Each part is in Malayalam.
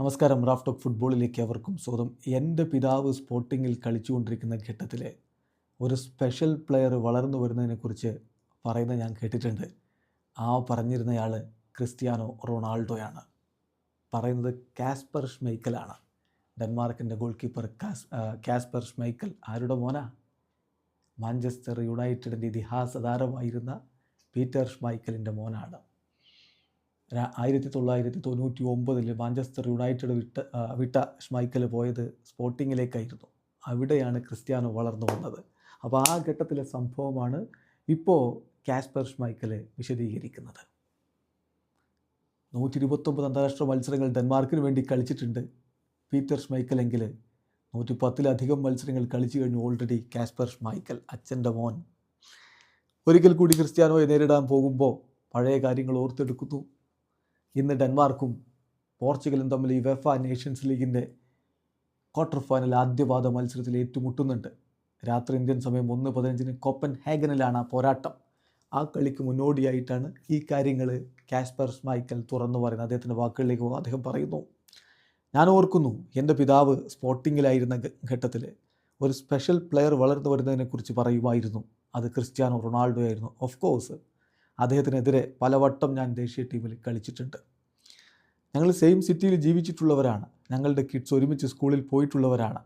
നമസ്കാരം. റാഫ് ടോക്ക് ഫുട്ബോളിലേക്ക് അവർക്കും സ്വാഗതം. എന്റെ പിതാവ് സ്പോർട്ടിങ്ങിൽ കളിച്ചുകൊണ്ടിരിക്കുന്ന ഘട്ടത്തിൽ ഒരു സ്പെഷ്യൽ പ്ലെയർ വളർന്നു വരുന്നതിനെക്കുറിച്ച് പറയുന്നത് ഞാൻ കേട്ടിട്ടുണ്ട്. ആ പറഞ്ഞിരുന്നയാൾ ക്രിസ്ത്യാനോ റൊണാൾഡോയാണ്. പറയുന്നത് കാസ്പർ ഷ്മൈക്കലാണ്. ഡെൻമാർക്കിന്റെ ഗോൾ കീപ്പർ കാസ് കാസ്പർ ഷ്മൈക്കൽ. ആരുടെ മോനാ? മാഞ്ചസ്റ്റർ യുണൈറ്റഡിന്റെ ഇതിഹാസ താരമായിരുന്ന പീറ്റർ ഷ്മൈക്കലിന്റെ മോനാണ്. ആയിരത്തി തൊള്ളായിരത്തി തൊണ്ണൂറ്റി ഒമ്പതിൽ മാഞ്ചസ്റ്റർ യുണൈറ്റഡ് വിട്ട വിട്ട ഷ്മൈക്കൽ പോയത് സ്പോർട്ടിങ്ങിലേക്കായിരുന്നു അവിടെയാണ് ക്രിസ്ത്യാനോ വളർന്നു വന്നത്. അപ്പോൾ ആ ഘട്ടത്തിലെ സംഭവമാണ് ഇപ്പോൾ കാസ്പർ ഷ്മൈക്കൽ വിശദീകരിക്കുന്നത്. നൂറ്റി ഇരുപത്തൊമ്പത് അന്താരാഷ്ട്ര മത്സരങ്ങൾ ഡെൻമാർക്കിന് വേണ്ടി കളിച്ചിട്ടുണ്ട് പീറ്റർ ഷ്മൈക്കലെങ്കിൽ നൂറ്റി പത്തിലധികം മത്സരങ്ങൾ കളിച്ചു കഴിഞ്ഞു ഓൾറെഡി കാസ്പർ ഷ്മൈക്കൽ അച്ഛന്റെ മോൻ. ഒരിക്കൽ കൂടി ക്രിസ്ത്യാനോയെ നേരിടാൻ പോകുമ്പോൾ പഴയ കാര്യങ്ങൾ ഓർത്തെടുക്കുന്നു. ഇന്ന് ഡെൻമാർക്കും പോർച്ചുഗലും തമ്മിൽ ഈ വെഫ നേഷൻസ് ലീഗിന്റെ ക്വാർട്ടർ ഫൈനൽ ആദ്യപാദ മത്സരത്തിൽ ഏറ്റുമുട്ടുന്നുണ്ട്. രാത്രി ഇന്ത്യൻ സമയം ഒന്ന് പതിനഞ്ചിന് കോപ്പൻ ഹാഗനിലാണ് ആ പോരാട്ടം. ആ കളിക്ക് മുന്നോടിയായിട്ടാണ് ഈ കാര്യങ്ങൾ കാസ്പർ സ്മൈക്കൽ തുറന്നു പറയുന്നത്. അദ്ദേഹത്തിന്റെ വാക്കുകളിലേക്ക് അദ്ദേഹം പറയുന്നു ഞാൻ ഓർക്കുന്നു എന്റെ പിതാവ് സ്പോർട്ടിങ്ങിലായിരുന്ന ഘട്ടത്തിൽ ഒരു സ്പെഷ്യൽ പ്ലെയർ വളർന്നു വരുന്നതിനെക്കുറിച്ച് പറയുമായിരുന്നു. അത് ക്രിസ്ത്യാനോ റൊണാൾഡോ ആയിരുന്നു. ഓഫ് കോഴ്സ് അദ്ദേഹത്തിനെതിരെ പലവട്ടം ഞാൻ ദേശീയ ടീമിൽ കളിച്ചിട്ടുണ്ട്. ഞങ്ങൾ സെയിം സിറ്റിയിൽ ജീവിച്ചിട്ടുള്ളവരാണ്. ഞങ്ങളുടെ കിഡ്സ് ഒരുമിച്ച് സ്കൂളിൽ പോയിട്ടുള്ളവരാണ്.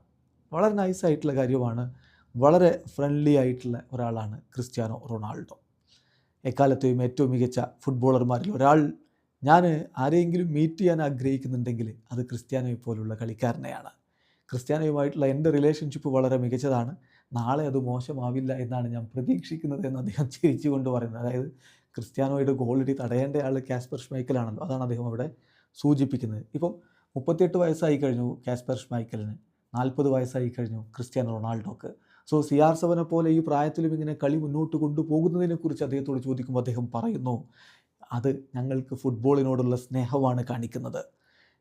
വളരെ നൈസായിട്ടുള്ള കാര്യമാണ്. വളരെ ഫ്രണ്ട്ലി ആയിട്ടുള്ള ഒരാളാണ് ക്രിസ്ത്യാനോ റൊണാൾഡോ. എക്കാലത്തെയും ഏറ്റവും മികച്ച ഫുട്ബോളർമാരിൽ ഒരാൾ ഞാൻ ആരെയെങ്കിലും മീറ്റ് ചെയ്യാൻ ആഗ്രഹിക്കുന്നുണ്ടെങ്കിൽ അത് ക്രിസ്ത്യാനോയെ പോലുള്ള കളിക്കാരനെയാണ്. ക്രിസ്ത്യാനോയുമായിട്ടുള്ള എന്റെ റിലേഷൻഷിപ്പ് വളരെ മികച്ചതാണ്. നാളെ അത് മോശമാവില്ല എന്നാണ് ഞാൻ പ്രതീക്ഷിക്കുന്നത് എന്ന് അദ്ദേഹം ചിരിച്ചുകൊണ്ട് പറയുന്നത്. അതായത് ക്രിസ്ത്യാനോയുടെ ഗോളിടി തടയേണ്ട ആൾ കാസ്പർ ഷ്മൈക്കലാണല്ലോ അതാണ് അദ്ദേഹം അവിടെ സൂചിപ്പിക്കുന്നത്. ഇപ്പം മുപ്പത്തിയെട്ട് വയസ്സായി കഴിഞ്ഞു കാസ്പർ ഷ്മൈക്കലിന് നാൽപ്പത് വയസ്സായി കഴിഞ്ഞു ക്രിസ്ത്യാനോ റൊണാൾഡോക്ക്. സോ സി ആർ സെവനെ പോലെ ഈ പ്രായത്തിലും ഇങ്ങനെ കളി മുന്നോട്ട് കൊണ്ടുപോകുന്നതിനെക്കുറിച്ച് അദ്ദേഹത്തോട് ചോദിക്കുമ്പോൾ അദ്ദേഹം പറയുന്നു അത് ഞങ്ങൾക്ക് ഫുട്ബോളിനോടുള്ള സ്നേഹമാണ് കാണിക്കുന്നത്.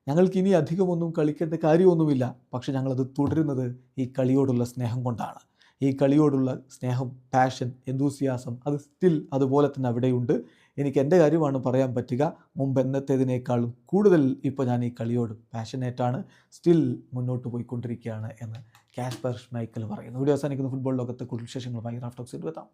ഞങ്ങൾക്ക് ഇനി അധികമൊന്നും കളിക്കേണ്ട കാര്യമൊന്നുമില്ല പക്ഷെ ഞങ്ങളത് തുടരുന്നത് ഈ കളിയോടുള്ള സ്നേഹം കൊണ്ടാണ്. ഈ കളിയോടുള്ള സ്നേഹം പാഷൻ എന്തൂസിയാസം അത് സ്റ്റിൽ അതുപോലെ തന്നെ അവിടെയുണ്ട്. എനിക്ക് എന്റെ കാര്യമാണ് പറയാൻ പറ്റുക. മുമ്പ് എന്നത്തേതിനേക്കാളും കൂടുതൽ ഇപ്പോൾ ഞാൻ ഈ കളിയോട് പാഷനേറ്റാണ് സ്റ്റിൽ മുന്നോട്ട് പോയിക്കൊണ്ടിരിക്കുകയാണ് എന്ന് കാസ്പർ മൈക്കൽ പറയുന്നു. വീഡിയോ അവസാനിക്കുന്ന. ഫുട്ബോൾ ലോകത്തെ കൂടുതൽ വിശേഷങ്ങളുമായി റാഫ്റ്റോക്സിൽ എത്താം.